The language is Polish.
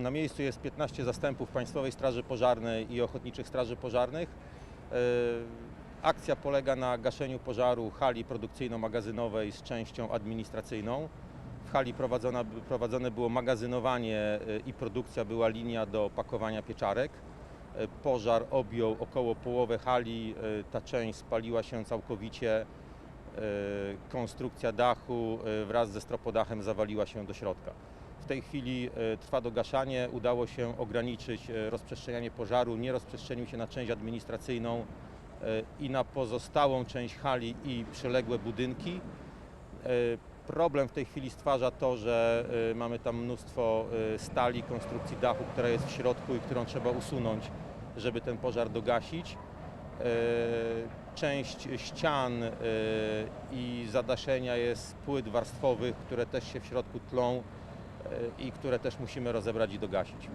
Na miejscu jest 15 zastępów Państwowej Straży Pożarnej i Ochotniczych Straży Pożarnych. E, Akcja polega na gaszeniu pożaru hali produkcyjno-magazynowej z częścią administracyjną. W hali prowadzona, prowadzone było magazynowanie e, i produkcja była linia do pakowania pieczarek. E, Pożar objął około połowę hali, ta część spaliła się całkowicie. Konstrukcja dachu wraz ze stropodachem zawaliła się do środka. W tej chwili e, trwa dogaszanie. Udało się ograniczyć e, rozprzestrzenianie pożaru. Nie rozprzestrzenił się na część administracyjną e, i na pozostałą część hali i przyległe budynki. Problem w tej chwili stwarza to, że mamy tam mnóstwo stali, konstrukcji dachu, która jest w środku i którą trzeba usunąć, żeby ten pożar dogasić. Część ścian i zadaszenia jest płyt warstwowych, które też się w środku tlą i które też musimy rozebrać i dogasić.